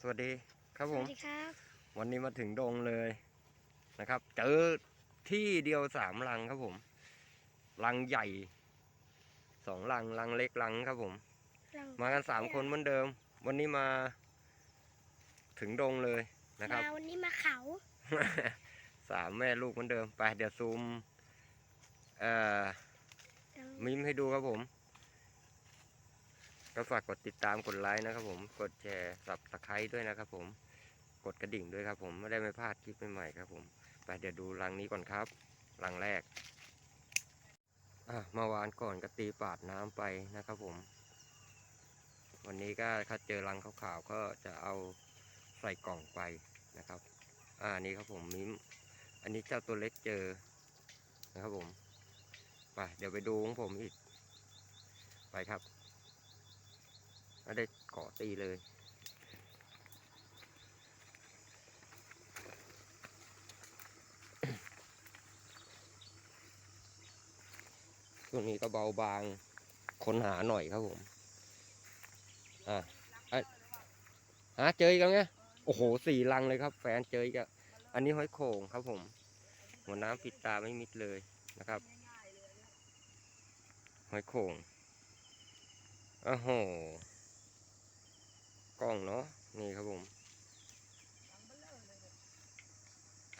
สวัสดีครับสผวัมสดีครับ วันนี้มาถึงดงเลยนะครับ เจอที่เดียวสามลังครับผม ลังใหญ่สองลังลังเล็กลังครับผมเรามากันสามคนเหมือนเดิม วันนี้มาถึงดงเลยนะครับ มาวันนี้มาเขาสามแม่ลูกเหมือนเดิม ไปเดี๋ยวซูมเอ่อเรามิมให้ดูครับผม ก็ฝากกดติดตามกดไลค์นะครับผม กดแชร์สับตะไคร้ด้วยนะครับผม กดกระดิ่งด้วยครับผมไม่ได้ไม่พลาดคลิปใหม่ๆครับผม ไปเดี๋ยวดูรังนี้ก่อนครับ รังแรกอะเมื่อวานก่อนก็ตีปาดน้ำไปนะครับผม วันนี้ก็ถ้าเจอรังขาวๆก็จะเอาใส่กล่องไปนะครับ อ่านี่ครับผมมิมอันนี้เจ้าตัวเล็กเจอนะครับผม ไปเดี๋ยวไปดูของผมอีก ไปครับ ไม่ได้กาะตีเลย ช่วงนี้ก็เบาบางค้นหาหน่อยครับผม อะอะเจออีกแล้วไงโอ้โหสี่ลังเลยครับ แฟนเจออีกแล้วอันนี้ห้อยโข่งครับผม หัวน้ำปิดตาไม่มิดเลยนะครับหอยโข่งอ้โห กล้องเนาะนี่ครับผม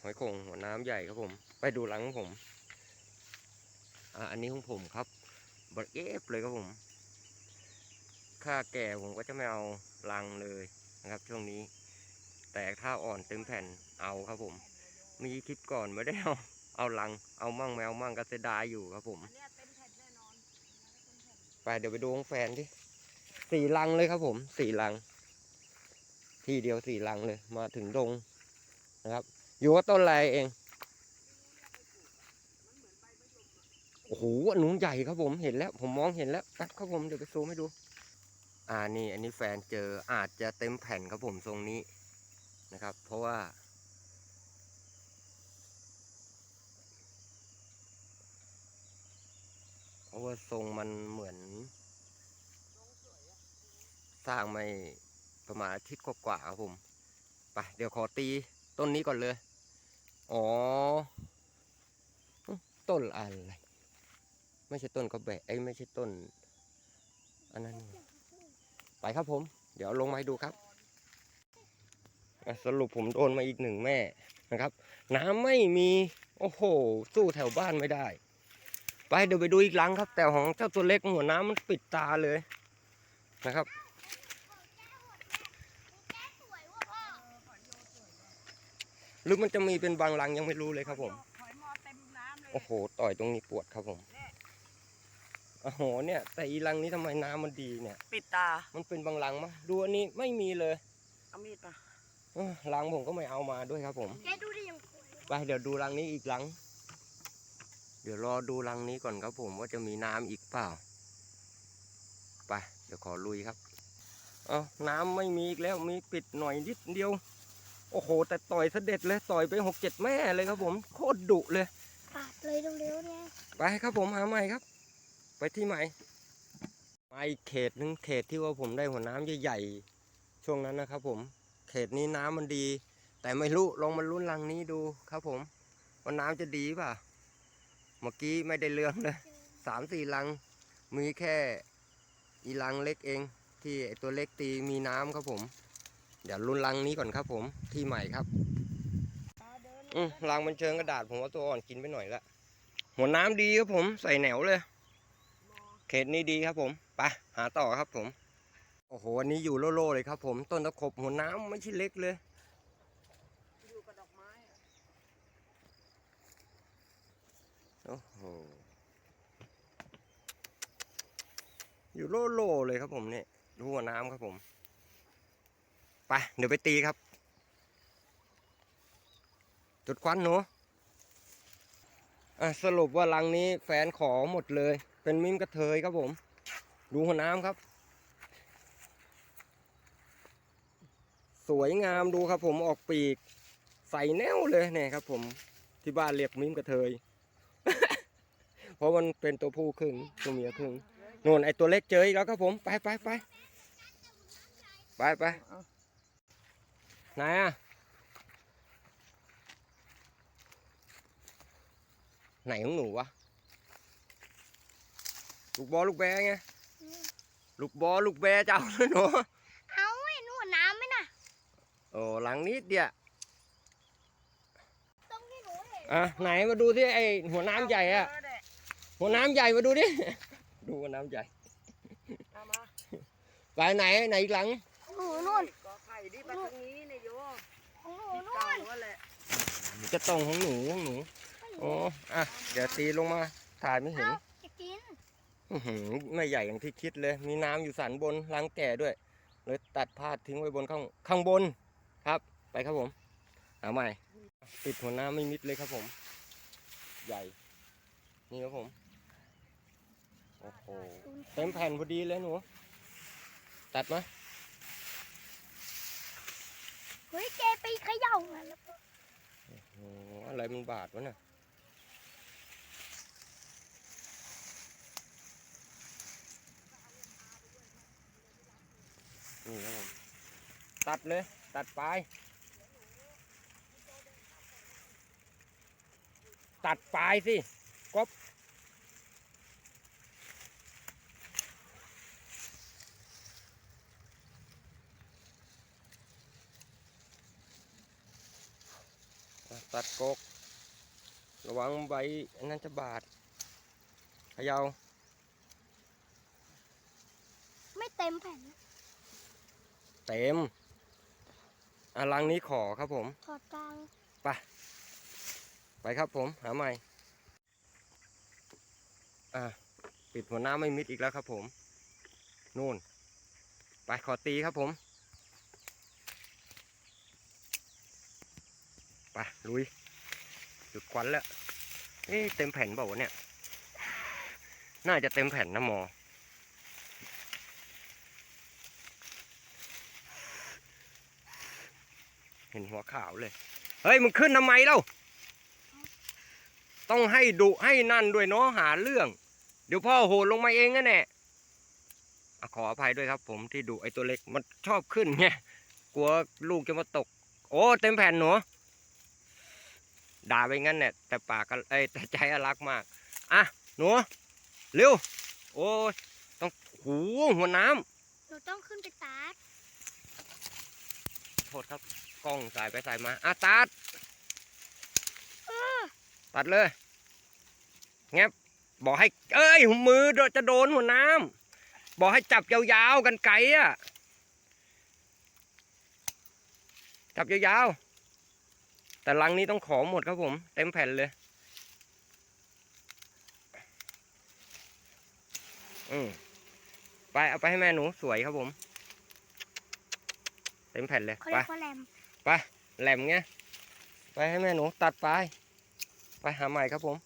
หอยโข่งหัวน้ำใหญ่ครับผม ไปดูหลังของผมอะอันนี้ของผมครับบัดเอฟเลยครับผม ค่าแก่ผมก็จะไม่เอาลังเลยนะครับ ช่วงนี้ แต่ถ้าอ่อนเต็มแผ่นเอาครับผม มีคลิปก่อนไม่ได้เอาเอาลัง เอามั่งแมวมั่งก็เสียดายอยู่ครับผมไปเดี๋ยวไปดูของแฟนที่สี่ลังเลยครับผมสี่ลัง ที่เดียวสี่ลังเลย มาถึงดงนะครับ อยู่กับต้นอะไรเองโอ้โหอันนู้นใหญ่ครับผมเห็นแล้ว ผมมองเห็นแล้วแป๊บครับผมเดี๋ยวไปซูมให้ดู อ่านี่ อันนี้แฟนเจออาจจะเต็มแผ่นครับผมทรงนี้นะครับ เพราะว่า เพราะว่าทรงมันเหมือน สร้างไม่ ประมาณอาทิตย์กว่าๆครับผมไปเดี๋ยวขอตีต้นนี้ก่อนเลย อ๋อ ต้นอะไร ไม่ใช่ต้นกระแบะไอ้ไม่ใช่ต้น อันนั้น ไปครับผม เดี๋ยวลงมาให้ดูครับ สรุปผมโดนมาอีกหนึ่งแม่นะครับ น้ำไม่มี โอ้โห สู้แถวบ้านไม่ได้ ไปเดี๋ยวไปดูอีกหลังครับ แต่ของเจ้าตัวเล็กหัวน้ำมันปิดตาเลยนะครับ หรือมันจะมีเป็นบางรังยังไม่รู้เลยครับผม หอยมอเต็มน้ำเลยโอ้โห ต่อยตรงนี้ปวดครับผมโอ้โหเนี่ย แต่อีรังนี้ทำไมน้ำมันดีเนี่ย ปิดตา มันเป็นบางรังมะดูอันนี้ไม่มีเลยเอามีดมาเอ้อรังผมก็ไม่เอามาด้วยครับผม แกดูดิยังไปเดี๋ยวดูรังนี้อีกรัง เดี๋ยวรอดูรังนี้ก่อนครับผมว่าจะมีน้ำอีกเปล่า ไปเดี๋ยวขอลุยครับ เอาน้ำไม่มีอีกแล้วมีปิดหน่อยนิดเดียว โอ้โห แต่ต่อยเสด็จเลยต่อยไปหกเจ็ดแม่เลยครับผมโคตรดุเลยปาดเลยเร็วๆเนี่ยไปครับผมหาใหม่ครับ ไปที่ใหม่มาอีกเขตหนึงเขตที่ว่าผมได้หัวน้ำใหญ่ๆช่วงนั้นนะครับ ผม เขตนี้น้ำมันดี แต่ไม่รู้ลองมาลุ้นรังนี้ดูครับผมว่าน้ำจะดีป่ะเมื่อกี้ไม่ได้เรื่องเลยสามสี่ลัง มีแค่อีลังเล็กเอง ที่ไอตัวเล็กตีมีน้ำครับผม เดี๋ยวลุ้นรังนี้ก่อนครับ ผมที่ใหม่ครับตาเดินอืมรังมันเชิงกระดาษผมว่าตัวอ่อนกินไปหน่อยละหัวน้ำดีครับผมใส่แหนวเลย เขตนี้ดีครับผมไปหาต่อครับผม โอ้โหอันนี้อยู่โล่ๆเลยครับ ผมต้นตะขบหัวน้ำไม่ใช่เล็กเลยอยู่กับดอกไม้อะโอ้โหอยู่โล่ๆเลยครับผมเนี่ยดูหัวน้ำครับผม ไปเดี๋ยวไปตีครับ จุดควันหนูอะสรุปว่ารังนี้แฟนขอหมดเลย เป็นมิมกระเทยครับผม ดูหัวน้ำครับ สวยงามดูครับผมออกปีก ใส่แนวเลยเนี่ยครับผมที่บ้านเรียกมิมกระเทย เพราะมันเป็นตัวผู้ครึ่งตัวเมียครึ่งนู่นไอตัวเล็กเจออีกแล้วครับผม ไปไปไปไปไป ไหนอะไหนของหนูวะ ลูกบอลลูกแบไง ลูกบอลลูกแบจะเอาเลยหนูเอาไอ้หนูน้ำไหมน่ะโอ้หลังนิดเดียวตรงที่หนูเห็นอะไหนมาดูที่ไอหัวน้ำใหญ่อะเแหลหัวน้ำใหญ่มาดูดิ ดูหัวน้ำใหญ่เอามาไปไหนไหนอีกหลัง หนูนู่น ก็ไข่ดิมาทางนี้เนี่ยโย ของหนูที่นู่เก่านว่าแหละจะตรงของหนูของหนูโอ้อะเดี๋ยวตีลงมาถ่ายไม่เห็นเอาจะกินอื้อหือไม่ใหญ่อย่างที่คิดเลย มีน้ำอยู่สันบนรังแก่ด้วย เลยตัดพาดทิ้งไว้บนข้างข้างบนครับ ไปครับผมเอาใหม่ ติดหัวน้ำไม่มิดเลยครับผม ใหญ่ นี่ครับผม โอ้โห เต็มแผ่นพอดีเลยหนู ตัดมา เฮ้ยแกไปเขย่ามันแล้วโอ้โหอะไรมันบาดวะเนี่ยนี่ครับผมตัดเลย ตัดปลายตัดปลายสิกบอะ ตัดกก ระวังใบอันนั้นจะบาดเขยาวไม่เต็มแผ่นเต็มอะลังนี้ขอครับผมถอดกลางไปครับผม หาใหม่ อะ ปิดหัวหน้าไม่มิดอีกแล้วครับผม นู่น ไปขอตีครับผม ไปลุย หยุดควันแล้ว เอ๊ะเต็มแผ่นเปล่าวะเนี่ย น่าจะเต็มแผ่นนะหมอ เห็นหัวขาวเลย เฮ้ยมึงขึ้นทำไมเล่า ต้องให้ดุให้นั่นด้วยเนาะหาเรื่อง เดี๋ยวพ่อโหดลงมาเองนะแน่อะขออภัยด้วยครับผมที่ดุไอตัวเล็กมันชอบขึ้นไงกลัวลูกจะมาตก โอ้ เต็มแผ่นหนู ด่าไปงั้นเนี่ยแต่ปากก็เอ้ยแต่ใจอะรักมากอะหนูเร็วโอ้ยต้องหูหัวน้ำหนูต้องขึ้นไปตาดโทษครับกล้องสายไปสายมาอะตัดตัดเลยแงบบอกให้ เอ้ยมือจะโดนหัวน้ำบอกให้จับยาวๆกันไกลอะจับยาวๆ แต่ลังนี้ต้องขอหมดครับผม เต็มแผ่นเลย อืมไปเอาไปให้แม่หนูสวยครับผม เต็มแผ่นเลยเขาไปเรียกว่าแรมแหลมเงี้ยไปให้แม่หนูตัดไป ไปหาใหม่ครับผม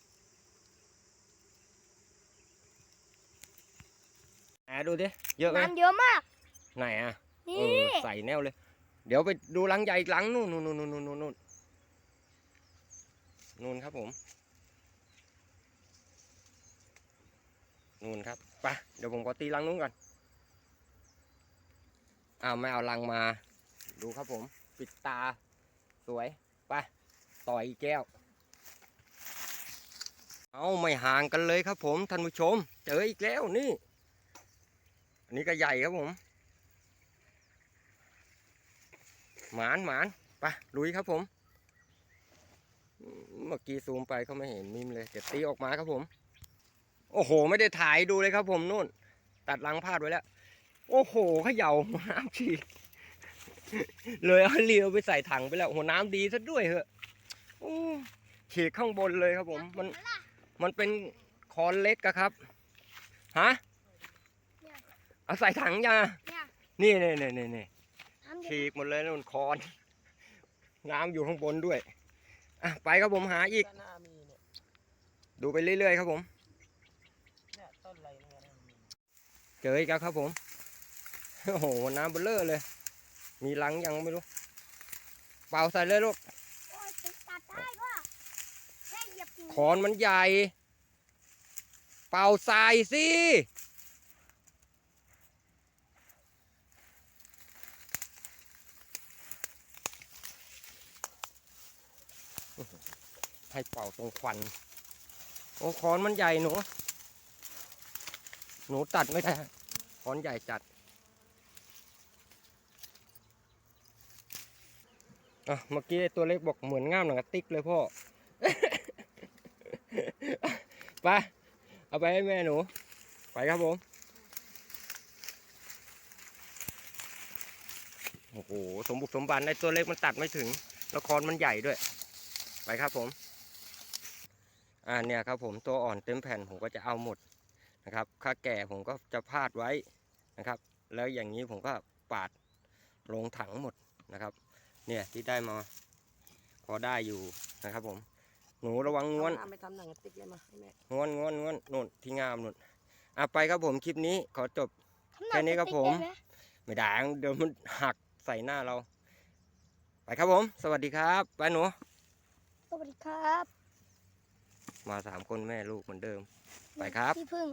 แหนดูดิเยอะไหมน้ำเยอะมาก ไหนอะนี่เออใส่แนวเลย เดี๋ยวไปดูรังใหญ่อีกรังนู่นนู่นนู่นนู่นนู่น นูนครับผม นูนครับไปเดี๋ยวผมขอตีรังนู้นก่อนอ้าวไม่เอารังมา ดูครับผม ปิดตา สวยไปต่ออีกแก้ว เอาไม่ห่างกันเลยครับผมท่านผู้ชม เจออีกแล้วนี่ อันนี้ก็ใหญ่ครับผม หมานหมานไปลุยครับผม เมื่อกี้ซูมไปเขาไม่เห็นมิมเลยเดี๋ยวตีออกมาครับผม โอ้โห ไม่ได้ถ่ายดูเลยครับผมนู่น ตัดลังพลาดไว้แล้ว โอ้โหเขย่าหัวน้ำฉีกเลยเอาเรียวไปใส่ถังไปแล้วหัวน้ำดีซะด้วยเหอะโอ้ฉีกข้างบนเลยครับผม มันมันเป็นคอนเล็กอะครับฮะเอาใส่ถังยาเนี่ยนี่นี่นี่นี่นี่น้ำเยฉีอะกหมดเลยนู่นคอน น้ำอยู่ข้างบนด้วย อะไปครับผมหาอีกด้านหน้ามีเนี่ยดูไปเรื่อยๆครับผม เนี่ยต้นอะไรเนี่ยนะมีเจออีกแล้วครับผม โอ้โห น้ำเบลเลอร์เลย มีลังยังไม่รู้ เปล่าใส่เลยลูก โอ้ยตัดได้ก็แค่เหยียบกิ่งคอนมันใหญ่ เป่าใส่สิ ให้เป่าตรงควันโอ้คอนมันใหญ่หนู หนูตัดไม่ได้คอนใหญ่จัดอะเมื่อกี้ตัวเล็กบอกเหมือนง่ามหนังติ๊กเลยพ่อไปเอาไปให้แม่หนู ไปครับผม โอ้โห สมบุกสมบันไอ้ตัวเล็กมันตัดไม่ถึงแล้วคอนมันใหญ่ด้วย ไปครับผม อ่าเนี่ยครับผมตัวอ่อนเต็มแผ่นผมก็จะเอาหมดนะครับค่าแก่ผมก็จะพาดไว้นะครับ แล้วอย่างนี้ผมก็ปาดลงถังหมดนะครับ เนี่ยที่ได้มาพอได้อยู่นะครับผม หนูระวังง้วนเอาไปทำหนังกระติกเลยมาให้แม่ง้วนง้วนง้วนนุ่นที่งามนุ่นอะไปครับผมคลิปนี้ขอจบทำหแค่นี้ครับผมกะติกได้ไหไม่ได้เดี๋ยวมันหักใส่หน้าเรา ไปครับผม สวัสดีครับ ไปหนู สวัสดีครับ มาสามคนแม่ลูกเหมือนเดิม ไปครับ พี่พึ่ง